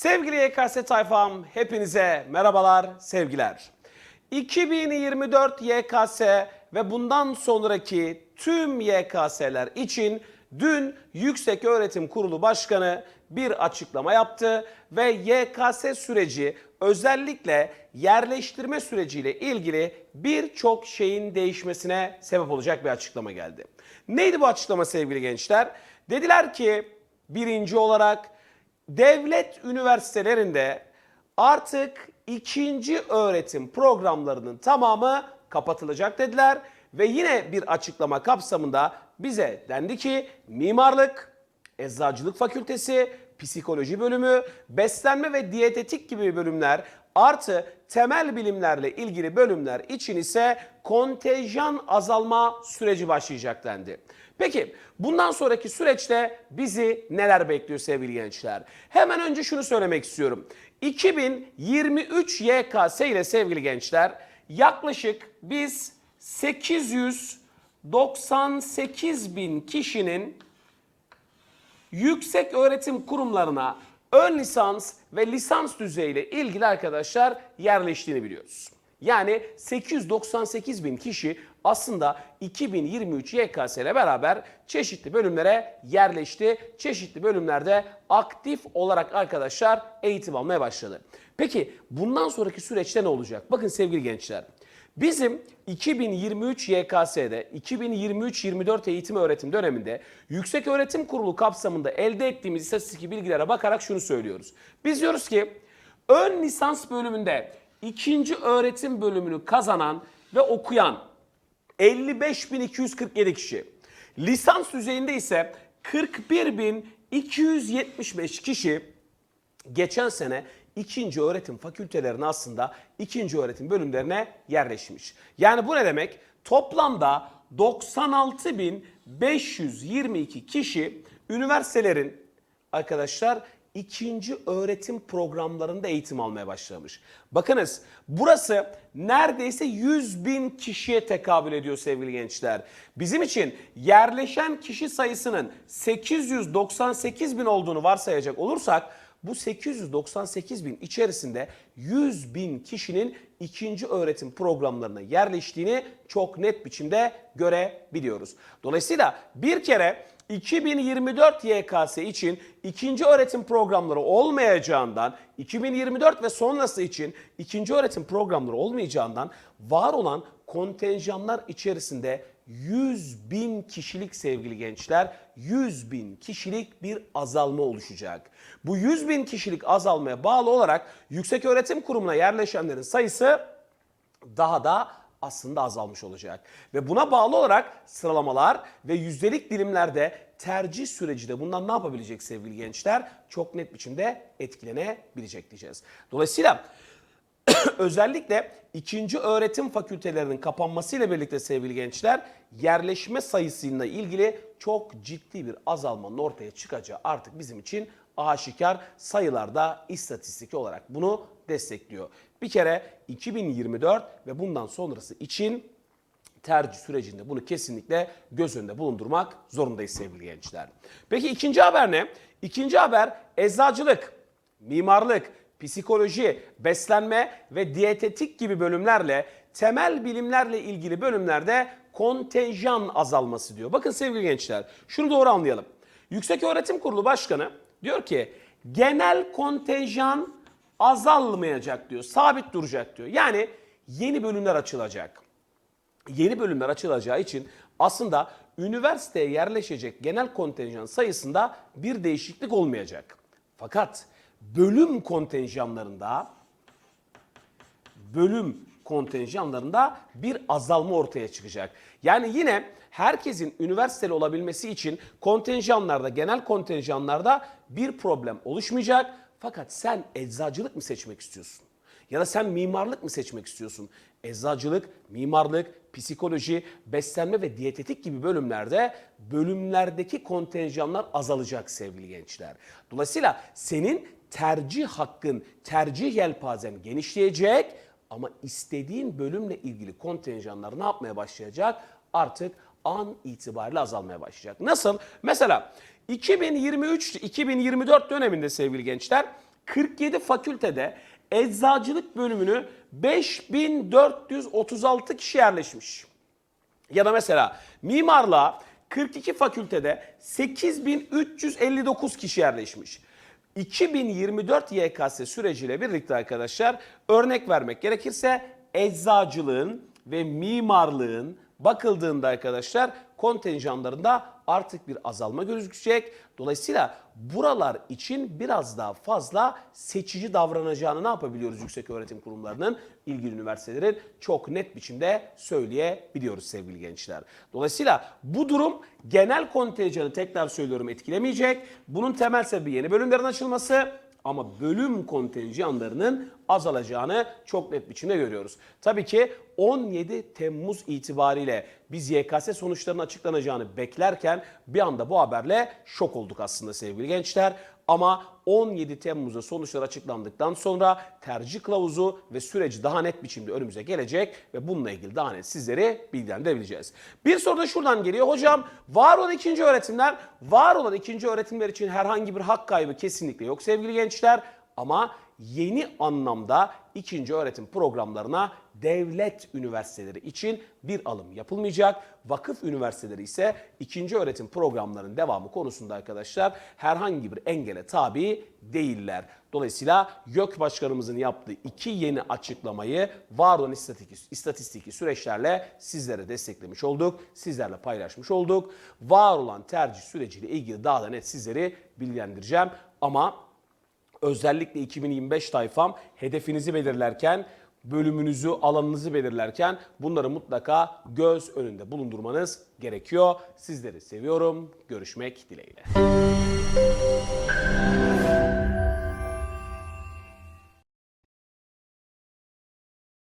Sevgili YKS tayfam hepinize merhabalar, sevgiler. 2024 YKS ve bundan sonraki tüm YKS'ler için dün Yüksek Öğretim Kurulu Başkanı bir açıklama yaptı ve YKS süreci özellikle yerleştirme süreciyle ilgili birçok şeyin değişmesine sebep olacak bir açıklama geldi. Neydi bu açıklama sevgili gençler? Dediler ki birinci olarak devlet üniversitelerinde artık ikinci öğretim programlarının tamamı kapatılacak dediler. Ve yine bir açıklama kapsamında bize dendi ki mimarlık, eczacılık fakültesi, psikoloji bölümü, beslenme ve diyetetik gibi bölümler artı temel bilimlerle ilgili bölümler için ise kontenjan azalma süreci başlayacak dendi. Peki bundan sonraki süreçte bizi neler bekliyor sevgili gençler? Hemen önce şunu söylemek istiyorum. 2023 YKS ile sevgili gençler yaklaşık biz 898 bin kişinin yüksek öğretim kurumlarına ön lisans ve lisans düzeyiyle ilgili arkadaşlar yerleştiğini biliyoruz. Yani 898 bin kişi aslında 2023 YKS ile beraber çeşitli bölümlere yerleşti. Çeşitli bölümlerde aktif olarak arkadaşlar eğitim almaya başladı. Peki bundan sonraki süreçte ne olacak? Bakın sevgili gençler. Bizim 2023 YKS'de 2023-24 eğitim öğretim döneminde Yüksek Öğretim Kurulu kapsamında elde ettiğimiz istatistik bilgilere bakarak şunu söylüyoruz. Biz diyoruz ki ön lisans bölümünde ikinci öğretim bölümünü kazanan ve okuyan 55.247 kişi. Lisans düzeyinde ise 41.275 kişi geçen sene ikinci öğretim fakültelerine aslında ikinci öğretim bölümlerine yerleşmiş. Yani bu ne demek? Toplamda 96.522 kişi üniversitelerin arkadaşlar ikinci öğretim programlarında eğitim almaya başlamış. Bakınız burası neredeyse 100 bin kişiye tekabül ediyor sevgili gençler. Bizim için yerleşen kişi sayısının 898 bin olduğunu varsayacak olursak bu 898 bin içerisinde 100 bin kişinin ikinci öğretim programlarına yerleştiğini çok net biçimde görebiliyoruz. Dolayısıyla bir kere 2024 YKS için ikinci öğretim programları olmayacağından, 2024 ve sonrası için ikinci öğretim programları olmayacağından var olan kontenjanlar içerisinde 100 bin kişilik sevgili gençler, 100 bin kişilik bir azalma oluşacak. Bu 100 bin kişilik azalmaya bağlı olarak yüksek öğretim kurumuna yerleşenlerin sayısı daha da aslında azalmış olacak. Ve buna bağlı olarak sıralamalar ve yüzdelik dilimlerde tercih süreci de bundan ne yapabilecek sevgili gençler? Çok net biçimde etkilenebilecek diyeceğiz. Dolayısıyla özellikle ikinci öğretim fakültelerinin kapanmasıyla birlikte sevgili gençler yerleşme sayısıyla ilgili çok ciddi bir azalmanın ortaya çıkacağı artık bizim için aşikar sayılarda istatistik olarak bunu destekliyor. Bir kere 2024 ve bundan sonrası için tercih sürecinde bunu kesinlikle göz önünde bulundurmak zorundayız sevgili gençler. Peki ikinci haber ne? İkinci haber eczacılık, mimarlık, psikoloji, beslenme ve diyetetik gibi bölümlerle temel bilimlerle ilgili bölümlerde kontenjan azalması diyor. Bakın sevgili gençler şunu doğru anlayalım. Yüksek Öğretim Kurulu Başkanı diyor ki genel kontenjan azalmayacak diyor. Sabit duracak diyor. Yani yeni bölümler açılacak. Yeni bölümler açılacağı için aslında üniversiteye yerleşecek genel kontenjan sayısında bir değişiklik olmayacak. Fakat bölüm kontenjanlarında bölüm kontenjanlarında bir azalma ortaya çıkacak. Yani yine herkesin üniversiteli olabilmesi için kontenjanlarda, genel kontenjanlarda bir problem oluşmayacak. Fakat sen eczacılık mı seçmek istiyorsun? Ya da sen mimarlık mı seçmek istiyorsun? Eczacılık, mimarlık, psikoloji, beslenme ve diyetetik gibi bölümlerde bölümlerdeki kontenjanlar azalacak sevgili gençler. Dolayısıyla senin tercih hakkın, tercih yelpazen genişleyecek ama istediğin bölümle ilgili kontenjanlar ne yapmaya başlayacak? Artık an itibariyle azalmaya başlayacak. Nasıl? Mesela 2023-2024 döneminde sevgili gençler 47 fakültede eczacılık bölümünü 5436 kişi yerleşmiş. Ya da mesela mimarlığa 42 fakültede 8359 kişi yerleşmiş. 2024 YKS süreciyle birlikte arkadaşlar örnek vermek gerekirse eczacılığın ve mimarlığın bakıldığında arkadaşlar kontenjanlarında artık bir azalma gözükecek. Dolayısıyla buralar için biraz daha fazla seçici davranacağını ne yapabiliyoruz yüksek öğretim kurumlarının, ilgili üniversitelerin çok net biçimde söyleyebiliyoruz sevgili gençler. Dolayısıyla bu durum genel kontenjanı tekrar söylüyorum etkilemeyecek. Bunun temel sebebi yeni bölümlerin açılması ama bölüm kontenjanlarının azalacağını çok net biçimde görüyoruz. Tabii ki 17 Temmuz itibariyle biz YKS sonuçlarının açıklanacağını beklerken bir anda bu haberle şok olduk aslında sevgili gençler. Ama 17 Temmuz'da sonuçlar açıklandıktan sonra tercih kılavuzu ve süreci daha net biçimde önümüze gelecek ve bununla ilgili daha net sizleri bilgilendirebileceğiz. Bir soru da şuradan geliyor. Hocam var olan ikinci öğretimler, var olan ikinci öğretimler için herhangi bir hak kaybı kesinlikle yok sevgili gençler. Ama yeni anlamda ikinci öğretim programlarına devlet üniversiteleri için bir alım yapılmayacak. Vakıf üniversiteleri ise ikinci öğretim programlarının devamı konusunda arkadaşlar herhangi bir engele tabi değiller. Dolayısıyla YÖK Başkanımızın yaptığı iki yeni açıklamayı var olan istatistiki, istatistiki süreçlerle sizlere desteklemiş olduk. Sizlerle paylaşmış olduk. Var olan tercih süreciyle ilgili daha da net sizleri bilgilendireceğim. Ama özellikle 2025 tayfam hedefinizi belirlerken, bölümünüzü, alanınızı belirlerken bunları mutlaka göz önünde bulundurmanız gerekiyor. Sizleri seviyorum. Görüşmek dileğiyle.